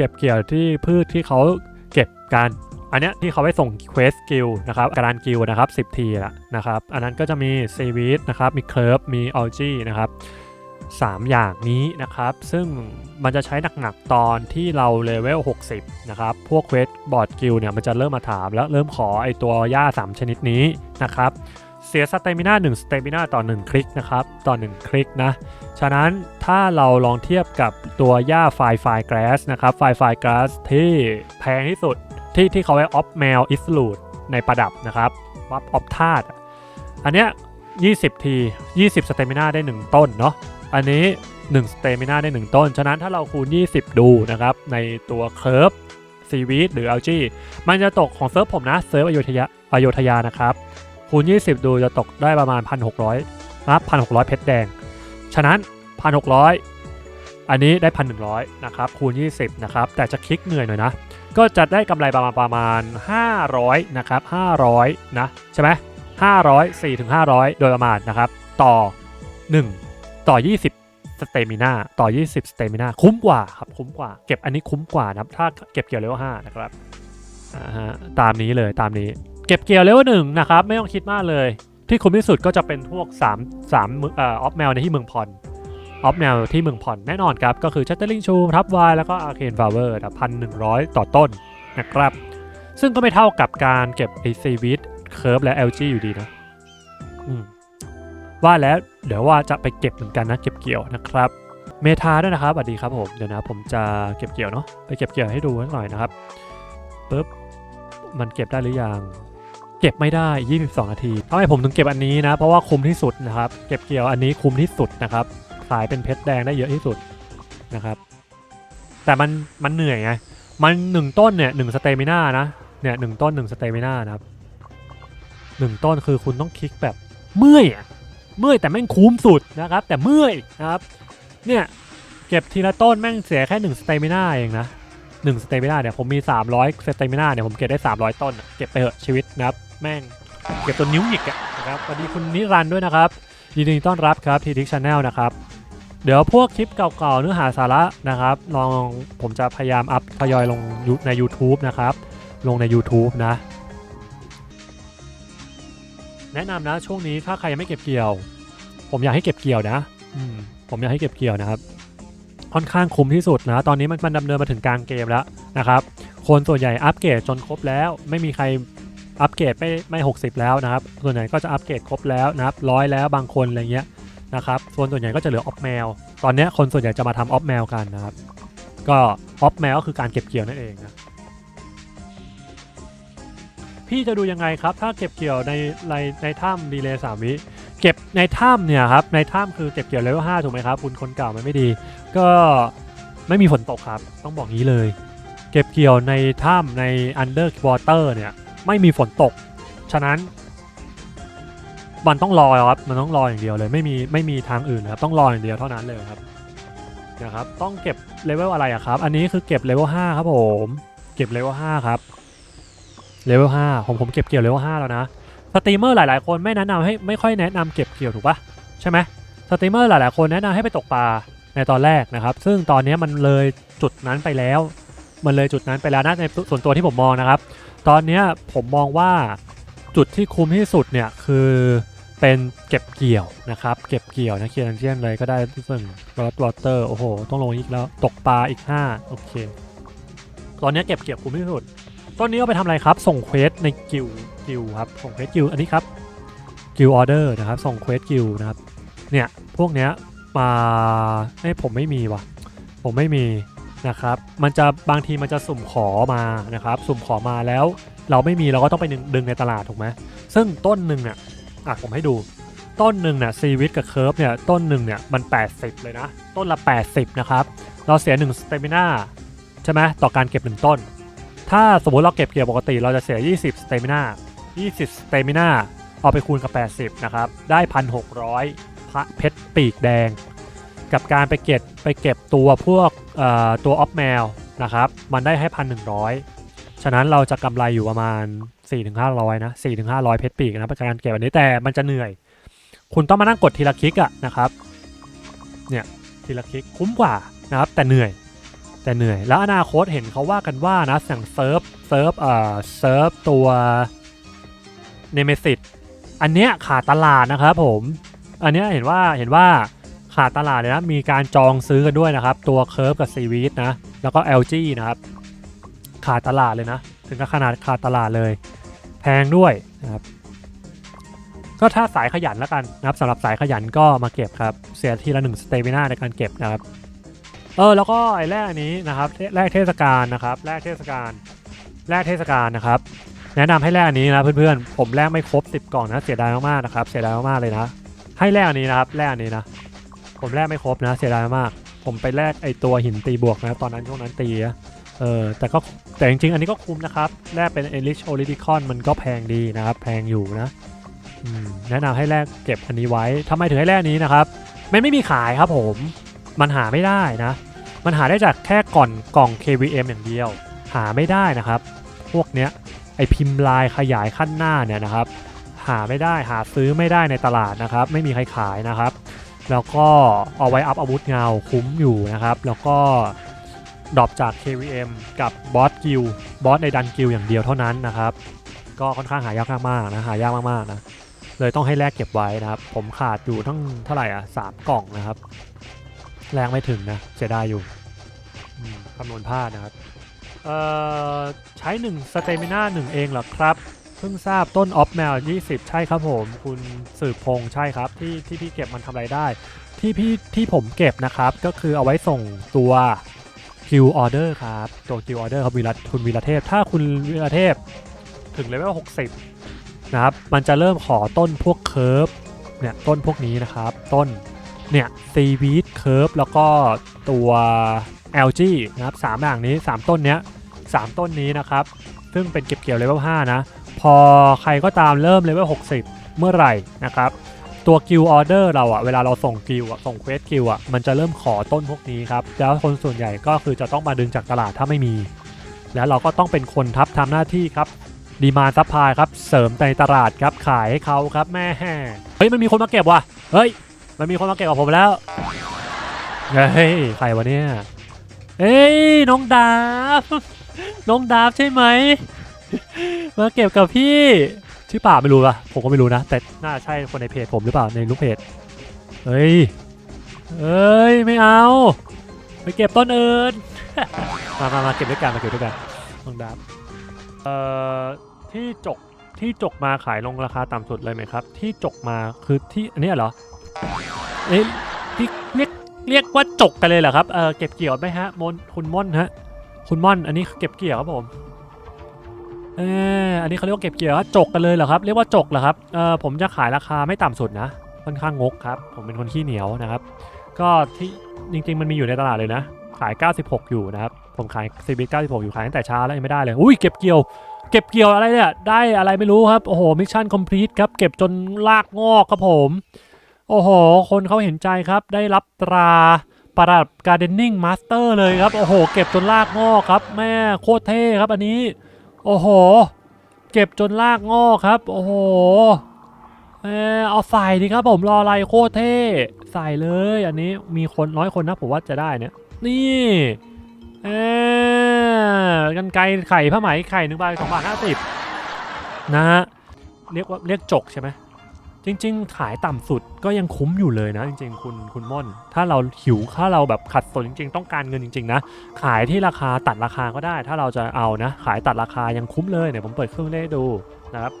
เก็บเกี่ยวที่พืชที่เขาเก็บกัน อันเนี้ยที่เขาไปส่งเควสกิลนะครับการกิลนะครับ 10 ทีละนะครับ อันนั้นก็จะมีซีวีดนะครับ มีเคิร์ฟมีออลจีนะครับ3 อย่างนี้นะครับ ซึ่งมันจะใช้หนักๆตอนที่เราเลเวล 60 นะครับ พวกเควสบอร์ดกิลเนี่ยมันจะเริ่มมาถามแล้วเริ่มขอไอตัวหญ้า 3 ชนิดนี้นะครับ เสียสเตมิน่า1สเตมิน่าต่อ 1 คลิกนะครับ ต่อ 1 คลิกนะ ฉะนั้นถ้าเราลองเทียบกับตัวหญ้าไฟไฟกราสนะครับไฟไฟกราสที่แพงที่สุดที่ที่เขาไว้ออฟแมวอิสลูดในประดับนะครับวับออฟธาตุอันเนี้ย20 ที 20สเตมิน่าได้ 1 ต้นเนาะอันนี้1สเตมิน่าได้ 1 ต้น ฉะนั้นถ้าเราคูณ 20 ดูนะครับ ในตัวเคิร์ฟซีวีดหรืออัลจีมันจะตกของเซิร์ฟผมนะเซิร์ฟอโยธยาอโยธยานะครับ คูณ 20 ดูจะตกได้ประมาณ 1,600นะ1,600 เพชรแดง ฉะนั้น 1,600 อันนี้ได้ 1,100 นะครับ คูณ 20 นะครับ แต่จะคลิกเหนื่อยหน่อยนะ ก็จะได้กำไรประมาณประมาณ 500 นะครับ 500 นะ ใช่ไหม500 4ถึง500 โดยประมาณนะครับ ต่อ 1 ต่อ 20สเตมิน่าต่อ 20 สเตมิน่าคุ้มกว่าครับ คุ้มกว่า เก็บอันนี้คุ้มกว่านะครับ ถ้าเก็บเกี่ยวเลเวล5นะครับอ่าฮะตามนี้เลยตามนี้ เก็บเกี่ยวเลเวลหนึ่งนะครับไม่ต้องคิดมากเลย ที่คุ้มที่สุดก็จะเป็นพวก3 3เอ่อออฟแมวในที่เมืองพรออฟแมวที่เมืองพรแน่นอนครับ ก็คือชัตเตอร์ลิงชูทับวายแล้วก็อาร์เคนฟาเวอร์พันหนึ่งร้อยต่อต้นนะครับ ซึ่งก็ไม่เท่ากับการเก็บไอซีวิดเคิร์ฟและ LG อยู่ดีนะว่าแล้วเดี๋ยวว่าจะไปเก็บเหมือนกันนะเก็บเกี่ยวนะครับ เมทาด้วยนะครับสวัสดีครับผมเดี๋ยวนะผมจะเก็บเกี่ยวเนาะไปเก็บเกี่ยวให้ดูหน่อยนะครับปึ๊บมันเก็บได้หรือยัง เก็บไม่ได้ 22 นาทีทำไมผมถึงเก็บอันนี้นะ เพราะว่าคุ้มที่สุดนะครับ เก็บเกี่ยวอันนี้คุ้มที่สุดนะครับ ขายเป็นเพชรแดงได้เยอะที่สุดนะครับ แต่มันมันเหนื่อยไง มันหนึ่งต้นเนี่ยหนึ่งสเตมิน่านะ เนี่ยหนึ่งต้นหนึ่งสเตมิน่านะครับหนึ่งต้นคือคุณต้องคลิกแบบเมื่อยเมื่อยแต่แม่งคุ้มสุดนะครับ แต่เมื่อยนะครับ เนี่ยเก็บทีละต้นแม่งเสียแค่หนึ่งสเตมิน่าเองนะ หนึ่งสเตมิน่าเนี่ยผมมี 300สเตมิน่าเนี่ยผมเก็บได้ 300 ต้น เก็บไปเถอะชีวิตนะครับ แม่งเก็บตัวนิ้วหงิกอะนะครับสวัสดีคุณนิรันด์ด้วยนะครับยินดีต้อนรับครับทีทิกชาแนลนะครับ เดี๋ยวพวกคลิปเก่าๆเนื้อหาสาระนะครับ ลองผมจะพยายามอัพทยอยลงยูใน YouTube นะครับ ลงใน YouTube นะ แนะนำนะช่วงนี้ถ้าใครยังไม่เก็บเกี่ยว ผมอยากให้เก็บเกี่ยวนะอืมผมอยากให้เก็บเกี่ยวนะครับ ค่อนข้างคุ้มที่สุดนะ ตอนนี้มันมันดำเนินมาถึงกลางเกมแล้วนะครับ คนส่วนใหญ่อัปเกรดจนครบแล้ว ไม่มีใครอัปเกรดไม่ไม่60แล้วนะครับ ส่วนใหญ่ก็จะอัปเกรดครบแล้วนะครับร้อยแล้วบางคนอะไรเงี้ยนะครับส่วนส่วนใหญ่ก็จะเหลือออฟแมว ตอนนี้คนส่วนใหญ่จะมาทำออฟแมวกันนะครับ ก็ออฟแมวก็คือการเก็บเกี่ยวนั่นเองนะ พี่จะดูยังไงครับ ถ้าเก็บเกี่ยวในในในถ้ำดีเลย์สามวิ เก็บในถ้ำเนี่ยครับ ในถ้ำคือเก็บเกี่ยวเลเวลห้าถูกไหมครับ คุณคนเก่ามันไม่ดี ก็ไม่มีฝนตกครับ ต้องบอกงี้เลย เก็บเกี่ยวในถ้ำใน underwater เนี่ย ไม่มีฝนตก ฉะนั้น มันต้องรอครับมันต้องรออย่างเดียวเลย ไม่มีไม่มีทางอื่นครับ ต้องรออย่างเดียวเท่านั้นเลยครับนะครับ ต้องเก็บเลเวลอะไรอะครับ อันนี้คือเก็บเลเวล5ครับผมเก็บเลเวล5ครับเลเวล5ผมผมเก็บเกี่ยวเลเวล5แล้วนะสตรีมเมอร์หลายๆคนไม่แนะนำให้ไม่ค่อยแนะนำเก็บเกี่ยวถูกปะใช่ไหมสตรีมเมอร์หลายๆคนแนะนำให้ไปตกปลา ในตอนแรกนะครับ ซึ่งตอนนี้มันเลยจุดนั้นไปแล้ว มันเลยจุดนั้นไปแล้วนะในส่วนตัวที่ผมมองนะครับ ตอนนี้ผมมองว่าจุดที่คุ้มที่สุดเนี่ยคือเป็นเก็บเกี่ยวนะครับ เก็บเกี่ยวนะเคียนเชียนเลยก็ได้ซึ่งรอตวอเตอร์โอ้โห ต้องลงอีกแล้วตกปลาอีก 5 โอเค ตอนนี้เก็บเกี่ยวคุ้มที่สุด ต้นนี้เอาไปทำอะไรครับ ส่งเควสในกิลกิลครับ ส่งเควสกิลอันนี้ครับกิลออเดอร์นะครับ ส่งเควสกิลนะครับ เนี่ย พวกเนี้ย มาไอ้ผมไม่มีว่ะ ผมไม่มีนะครับ มันจะบางทีมันจะสุ่มขอมานะครับ สุ่มขอมาแล้ว เราไม่มีเราก็ต้องไปดึงดึงในตลาดถูกไหมซึ่งต้นหนึ่งเนี่ยอะผมให้ดู ต้นหนึ่งเนี่ยซีวิตกับเคิร์ฟเนี่ยต้นหนึ่งเนี่ยมัน 80 เลยนะ ต้นละ 80 นะครับ เราเสีย1สเตมิน่าใช่ไหมต่อการเก็บ 1 ต้น ถ้าสมมติเราเก็บเกี่ยวปกติ เราจะเสีย 20สเตมิน่า20สเตมิน่าเอาไปคูณกับ 80 นะครับ ได้ 1,600 พระเพชรปีกแดง กับการไปเก็บไปเก็บตัวพวกตัวออฟแมวนะครับ มันได้ให้1,100ฉะนั้นเราจะกำไรอยู่ประมาณ 4-500 นะ4-500 เพชรปีกนะประการเก็บอันนี้แต่มันจะเหนื่อย คุณต้องมานั่งกดทีละคลิกอะนะครับ เนี่ยทีละคลิกคุ้มกว่านะครับ แต่เหนื่อยแต่แต่เหนื่อย แล้วอนาคตเห็นเขาว่ากันว่านะสั่งเซิร์ฟเซิร์ฟเอ่อเซิร์ฟตัวเนเมซิสอันเนี้ยขาดตลาดนะครับผม อันนี้เห็นว่าเห็นว่าขาดตลาดเลยนะ มีการจองซื้อกันด้วยนะครับ ตัวเคิร์ฟกับซีวีดนะ แล้วก็ LG นะครับ ขาดตลาดเลยนะ ถึงกับขนาดขาดตลาดเลย แพงด้วยนะครับ ก็ถ้าสายขยันแล้วกันนะครับสำหรับสายขยันก็มาเก็บครับ เสียทีละหนึ่งสเตมินาในการเก็บนะครับ เออ แล้วก็ไอ้แรกอันนี้นะครับ แรกเทศกาลนะครับ แรกเทศกาล แรกเทศกาลนะครับ แนะนำให้แรกอันนี้นะเพื่อนๆ ผมแรกไม่ครบ 10 กล่องนะ เสียดายมากๆนะครับ เสียดายมากๆเลยนะ ให้แรกอันนี้นะครับแรกอันนี้นะ ผมแรกไม่ครบนะ เสียดายมาก ผมไปแลกไอตัวหินตีบวกนะ ตอนนั้นช่วงนั้นตีเออแต่ก็แต่จริงๆ อันนี้ก็คุ้มนะครับ แลกเป็น e l i s h o l i t i c o n มันก็แพงดีนะครับ แพงอยู่นะแนะนำให้แลกเก็บอันนี้ไว้ทำไมถึงให้แลกนี้นะครับมันไม่มีขายครับผม มันหาไม่ได้นะ มันหาได้จากแค่ก่อนกล่อง KVM อย่างเดียว หาไม่ได้นะครับ พวกเนี้ยไอพิมพ์ลายขยายขั้นหน้าเนี่ยนะครับ หาไม่ได้หาซื้อไม่ได้ในตลาดนะครับ ไม่มีใครขายนะครับ แล้วก็เอาไว้อัพอาวุธเงาคุ้มอยู่นะครับ แล้วก็ดรอปจาก KVM กับบอสกิลบอสในดันกิลอย่างเดียวเท่านั้นนะครับ ก็ค่อนข้างหายากมากๆนะหายากมากๆนะเลยต้องให้แลกเก็บไว้นะครับ ผมขาดอยู่ทั้งเท่าไหร่อะสามกล่องนะครับ แรงไม่ถึงนะเสียดายอยู่คำนวณพลาดนะครับเอ่อใช้1สเตมิน่า1เองเหรอครับ เพิ่งทราบต้นออฟแมว20 ใช่ครับผม คุณสืบพงษ์ใช่ครับ ที่ที่พี่เก็บมันทำอะไรได้ ที่พี่ที่ผมเก็บนะครับ ก็คือเอาไว้ส่งตัวคิวออเดอร์ครับ ตัวคิวออเดอร์ครับวีรคุณวีรเทพ ถ้าคุณวีรเทพถึงเลเวล60 นะครับ มันจะเริ่มขอต้นพวกเคิร์ฟเนี่ยต้นพวกนี้นะครับ ต้นเนี่ยซีวีดเคิร์ฟแล้วก็ตัว LG นะครับสามอย่างนี้ 3 ต้นเนี้ยสามต้นนี้นะครับ ซึ่งเป็นเก็บเกี่ยวเลเวล5นะ พอใครก็ตามเริ่มเลเวล60 เมื่อไหร่นะครับ ตัวกิลออเดอร์เราอะเวลาเราส่งกิลอะส่งเควสกิลอะมันจะเริ่มขอต้นพวกนี้ครับ แล้วคนส่วนใหญ่ก็คือจะต้องมาดึงจากตลาดถ้าไม่มี แล้วเราก็ต้องเป็นคนทับทำหน้าที่ครับดีมาซัพพลายครับ เสริมในตลาดครับ ขายให้เขาครับแม่เฮ้ย มันมีคนมาเก็บว่ะ เฮ้ย มันมีคนมาเก็บกับผมแล้ว เฮ้ย ใครวะเนี่ย เอ้ย น้องดาบน้องดาบใช่ไหม มาเก็บกับพี่ชื่อป่าไม่รู้อะผมก็ไม่รู้นะ แต่น่าใช่คนในเพจผมหรือเปล่าในลูกเพจเฮ้ยเอ้ยไม่เอา ไปเก็บต้นเอื่นมามามาเก็บด้วยกันมาเก็บด้วยกันน้องดาบเอ่อที่จกที่จกมาขายลงราคาต่ำสุดเลยไหมครับ ที่จกมาคือที่อันนี้เหรอเอ้ยที่เรียกเรียกว่าจกกันเลยเหรอครับเออเก็บเกี่ยวไหมฮะมนคุณม่อนฮะคุณม่อนอันนี้เก็บเกี่ยวครับผม เอออันนี้เขาเรียกว่าเก็บเกี่ยวว่าจกกันเลยเหรอครับเรียกว่าจกเหรอครับเออผมจะขายราคาไม่ต่ำสุดนะค่อนข้างงกครับ ผมเป็นคนขี้เหนียวนะครับ ก็ที่จริง ๆ มันมีอยู่ในตลาดเลยนะ ขาย 96 อยู่นะครับ ผมขายซีบี96 อยู่ขายตั้งแต่เช้าแล้วยังไม่ได้เลย อุ้ยเก็บเกี่ยว เก็บเกี่ยวอะไรเนี่ย ได้อะไรไม่รู้ครับ โอ้โห มิชชั่นคอมพลีทครับ เก็บจนลากงอกครับผม โอ้โห คนเขาเห็นใจครับ ได้รับตราประดับการ์เดนนิ่งมาสเตอร์เลยครับ โอ้โห เก็บจนลากงอกครับ แม่โคตรเท่ครับอันนี้ โอ้โห เก็บจนลากงอกครับ โอ้โหเออเอาใส่ดีครับผมรออะไรโคตรเท่ใส่เลยอันนี้มีคนน้อยคนนะผมว่าจะได้เนี่ยนี่เออกันไกไข่ผ้าไหมไข่หนึ่งใบสองบาทห้าสิบนะฮะเรียกว่าเรียกจกใช่ไหม จริง ๆ ขายต่ำสุดก็ยังคุ้มอยู่เลยนะ จริง ๆ คุณคุณม่อน ถ้าเราหิวถ้าเราแบบขัดสนจริง ๆ ต้องการเงินจริง ๆ นะ ขายที่ราคาตัดราคาก็ได้ ถ้าเราจะเอานะ ขายตัดราคายังคุ้มเลยเนี่ยผมเปิดเครื่องเลขให้ดูนะครับ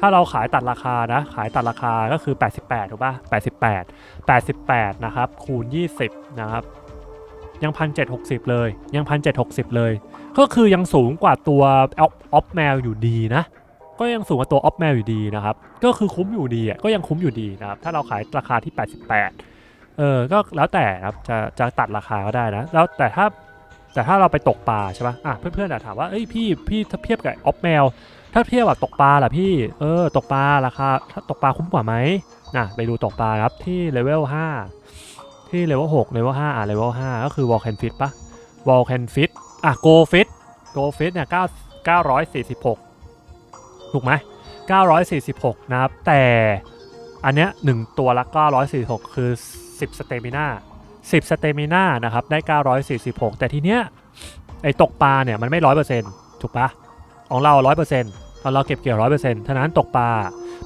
ถ้าเราขายตัดราคานะ ขายตัดราคาก็คือ 88ถูกป่ะ88 88 นะครับ คูณ 20 นะครับยังพันเจ็ดหกสิบเลยยังพันเจ็ดหกสิบเลย ก็คือยังสูงกว่าตัวออฟแมวอยู่ดีนะ ก็ยังสูงกว่าตัวออฟแมวอยู่ดีนะครับ ก็คือคุ้มอยู่ดีอะก็ยังคุ้มอยู่ดีนะครับ ถ้าเราขายราคาที่ 88 เออ ก็แล้วแต่ครับ จะจะตัดราคาก็ได้นะ แล้วแต่ถ้าแต่ถ้าเราไปตกปลาใช่ปะอะเพื่อนๆอาจถามว่า เอ้ยพี่พี่ถ้าเทียบกับออฟแมว ถ้าเทียบแบบตกปลาล่ะพี่ เออ ตกปลาราคา ถ้าตกปลาคุ้มกว่าไหมน่ะไปดูตกปลาครับที่เลเวล5ที่เลเวล6เลเวล5อะเลเวล5ก็คือ Wall Can Fit ปะ Wall Can Fit อะ Go Fit Go Fit เนี่ย9 946 ถูกไหม946 นะครับ แต่อันเนี้ย1ตัวละ 946 คือ 10สเตมิน่า10สเตมิน่านะครับ ได้ 946 แต่ทีเนี้ยไอ้ตกปลาเนี่ยมันไม่ร้อยเปอร์เซ็นต์ถูกปะของเราร้อยเปอร์เซ็นต์ตอนเราเก็บเกี่ยวร้อยเปอร์เซ็นต์ฉะนั้นตกปลา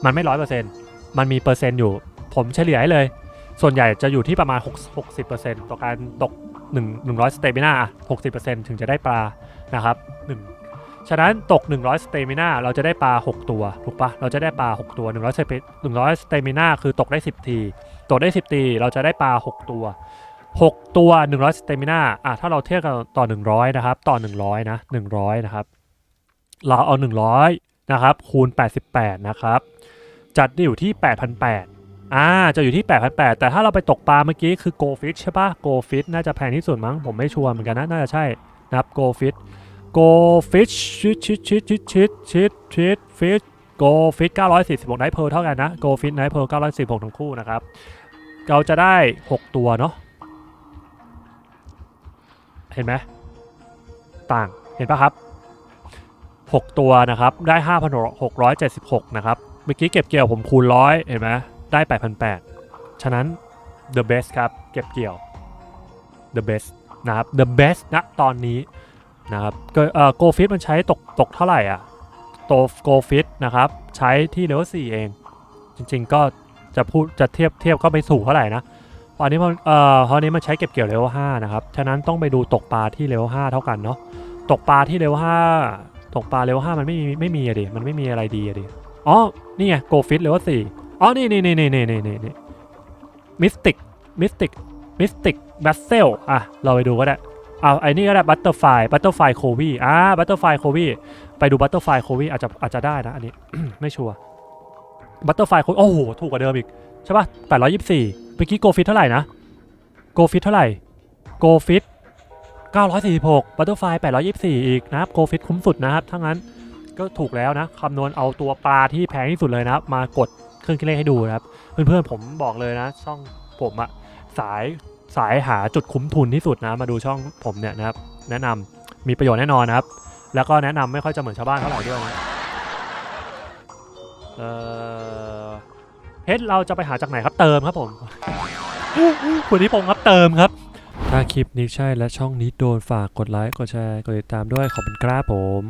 มันไม่ร้อยเปอร์เซ็นต์มันมีเปอร์เซ็นต์อยู่ ผมเฉลี่ยให้เลย ส่วนใหญ่จะอยู่ที่ประมาณ6 60เปอร์เซ็นต์ต่อการตก 1 100สเตมิน่า60เปอร์เซ็นต์ถึงจะได้ปลานะครับ1 ฉะนั้นตก 100 สเตมิน่าเราจะได้ปลา 6 ตัว ถูกปะเราจะได้ปลา 6 ตัว 100สเต100สเตมิน่าคือตกได้ 10 ที ตกได้ 10 ที เราจะได้ปลา 6 ตัว 6 ตัว 100สเตมิน่าอะถ้าเราเทียบกันต่อ 100 นะครับ ต่อ 100 นะ 100 นะครับ เราเอา 100 นะครับ คูณ 88 นะครับ จัดอยู่ที่ 8,800อ่าจะอยู่ที่ 8,800 แต่ถ้าเราไปตกปลาเมื่อกี้คือ Go Fish ใช่ปะ Go Fish น่าจะแพงที่สุดมั้ง ผมไม่ชัวร์เหมือนกันนะ น่าจะใช่นะครับ Go Fish Go Fish ชิดชิดชิดชิดชิดชิดชิด Fish Go Fish 946 Night Pearl เท่ากันนะ Go Fish Night Pearl 946ทั้งคู่นะครับ เราจะได้ 6 ตัวเนาะเห็นไหมต่างเห็นปะครับ 6 ตัวนะครับ ได้5,676 นะครับ เมื่อกี้เก็บเกี่ยวผมคูณร้อยเห็นไหมได้ 8,800 ฉะนั้น the best ครับ เก็บเกี่ยว the best นะครับ the best ณตอนนี้ นะครับโกฟิตมันใช้ตกตกเท่าไหร่อะโตโกฟิตนะครับใช้ที่เลเวลสี่เอง จริงๆก็จะพูดจะเทียบเทียบก็ไม่สูงเท่าไหร่นะตอนนี้มันเอ่อตอนนี้มันใช้เก็บเกี่ยวเลเวลห้านะครับฉะนั้นต้องไปดูตกปลาที่เลเวลห้าเท่ากันเนาะตกปลาที่เลเวลห้าตกปลาเลเวลห้ามันไม่มีไม่มีอะดิมันไม่มีอะไรดีอะดิอ๋อนี่ไงโกฟิตเลเวลสี่อ๋อนี่นี่นี่นี่นี่นี่นี่มิสติกมิสติกมิสติกแบสเซลอะเราไปดูก็ได้ เอาไอ้นี่ก็ได้ butterfly butterfly c o v y อ่า butterfly c o v y ไปดู butterfly c o v y อาจจะอาจจะได้นะอันนี้ ไม่ชัวร์ butterfly c o v y โอ้โห ถูกกว่าเดิมอีก ใช่ป่ะ824เมื่อกี้ go fit เท่าไหร่นะ go fit เท่าไหร่ go fit 946 butterfly 824 อีกนะครับ go fit คุ้มสุดนะครับถ้างั้นก็ถูกแล้วนะคำนวณเอาตัวปลาที่แพงที่สุดเลยนะมากดเครื่องคิดเลขให้ดูนะครับ เพื่อนๆผมบอกเลยนะ ช่องผมอะสาย สายหาจุดคุ้มทุนที่สุดนะมาดูช่องผมเนี่ยนะครับแนะนำมีประโยชน์แน่นอนนะครับ แล้วก็แนะนำไม่ค่อยจะเหมือนชาวบ้านเท่าไหร่ด้วยนะเอ่อเรเราจะไปหาจากไหนครับเติมครับผมคุณนิพงศ์ครับเติมครับ ถ้าคลิปนี้ใช่และช่องนี้โดนฝากกดไลค์กดแชร์กดติดตามด้วยขอบคุณครับผม